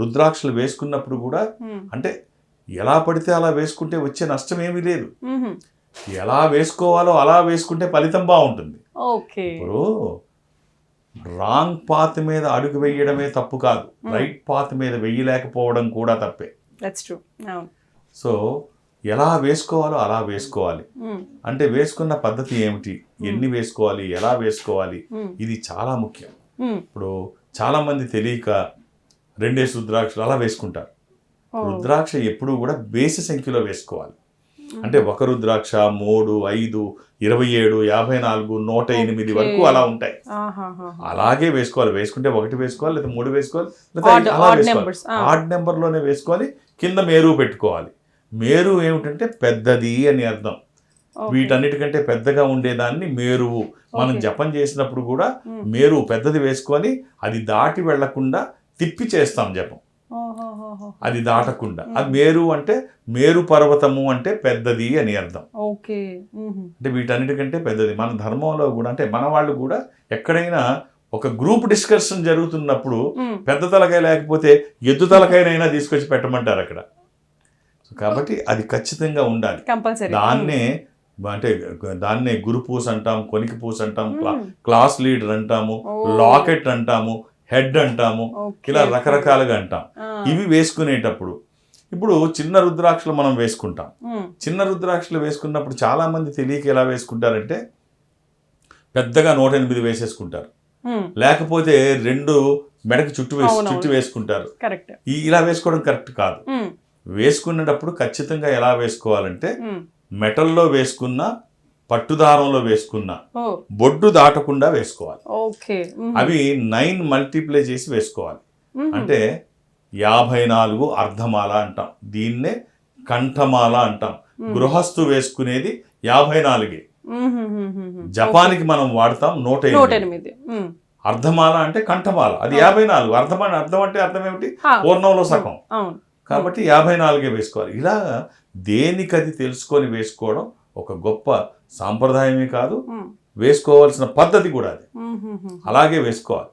రుద్రాక్షలు వేసుకున్నప్పుడు కూడా అంటే ఎలా పడితే అలా వేసుకుంటే వచ్చే నష్టం ఏమీ లేదు. ఎలా వేసుకోవాలో అలా వేసుకుంటే ఫలితం బాగుంటుంది. ఓకే. ఇప్పుడు రాంగ్ పాత్ మీద అడుగు వేయడమే తప్పు కాదు. రైట్ పాత్ మీద వెయ్యలేకపోవడం కూడా తప్పే. సో ఎలా వేసుకోవాలో అలా వేసుకోవాలి. అంటే వేసుకున్న పద్ధతి ఏమిటి? ఎన్ని వేసుకోవాలి? ఎలా వేసుకోవాలి? ఇది చాలా ముఖ్యం. ఇప్పుడు చాలా మంది తెలియక రెండేసి రుద్రాక్షలు అలా వేసుకుంటారు రుద్రాక్ష ఎప్పుడూ కూడా బేసి సంఖ్యలో వేసుకోవాలి అంటే ఒక రుద్రాక్ష మూడు ఐదు ఇరవై ఏడు యాభై నాలుగు నూట ఎనిమిది. వరకు అలా ఉంటాయి. అలాగే వేసుకోవాలి వేసుకుంటే ఒకటి వేసుకోవాలి లేదా మూడు వేసుకోవాలి లేదా అలా వేసుకోవాలి. ఆడ్ నెంబర్లోనే వేసుకోవాలి కింద మేరు పెట్టుకోవాలి మేరు ఏమిటంటే పెద్దది అని అర్థం. వీటన్నిటికంటే పెద్దగా ఉండేదాన్ని మేరువు మనం. జపం చేసినప్పుడు కూడా. మేరు పెద్దది వేసుకొని అది దాటి వెళ్ళకుండా తిప్పి చేస్తాం జపం. అది దాటకుండా. అది మేరు అంటే మేరు పర్వతము అంటే పెద్దది అని అర్థం. ఓకే. అంటే వీటన్నిటికంటే పెద్దది. మన ధర్మంలో కూడా అంటే మన వాళ్ళు కూడా ఎక్కడైనా ఒక గ్రూప్ డిస్కషన్ జరుగుతున్నప్పుడు పెద్ద తలకాయ లేకపోతే ఎద్దు తలకాయనైనా తీసుకొచ్చి పెట్టమంటారు అక్కడ. కాబట్టి అది ఖచ్చితంగా ఉండాలి. దాన్నే అంటే దాన్నే గురు పూస అంటాం కొనికి పూస అంటాం. క్లాస్ లీడర్ అంటాము. లాకెట్ అంటాము హెడ్ అంటాము. ఇలా రకరకాలుగా అంటాం. ఇవి వేసుకునేటప్పుడు ఇప్పుడు చిన్న రుద్రాక్షలు మనం వేసుకుంటాం. చిన్న రుద్రాక్షలు వేసుకున్నప్పుడు చాలా మంది తెలియక ఎలా వేసుకుంటారంటే పెద్దగా నూట ఎనిమిది వేసేసుకుంటారు. లేకపోతే రెండు మెడకి చుట్టూ వేసి. చుట్టూ వేసుకుంటారు. ఈ ఇలా వేసుకోవడం కరెక్ట్ కాదు. వేసుకునేటప్పుడు ఖచ్చితంగా ఎలా వేసుకోవాలంటే. మెటల్లో వేసుకున్న పట్టుదారంలో వేసుకున్న బొడ్డు దాటకుండా వేసుకోవాలి. అవి నైన్ మల్టిప్లై చేసి వేసుకోవాలి. అంటే యాభై నాలుగు అర్ధమాల అంటాం. దీన్నే కంఠమాల అంటాం. గృహస్థు వేసుకునేది యాభై నాలుగే. జపానికి మనం వాడతాం నూట ఎనిమిది. అర్ధమాల అంటే కంఠమాల. అది యాభై నాలుగు అర్ధమాల అర్థం అంటే అర్థం ఏమిటి? పూర్ణంలో సగం. కాబట్టి యాభై నాలుగే వేసుకోవాలి. ఇలా దేనికది తెలుసుకొని వేసుకోవడం ఒక గొప్ప సాంప్రదాయమే కాదు వేసుకోవాల్సిన పద్ధతి కూడా అది. అలాగే వేసుకోవాలి.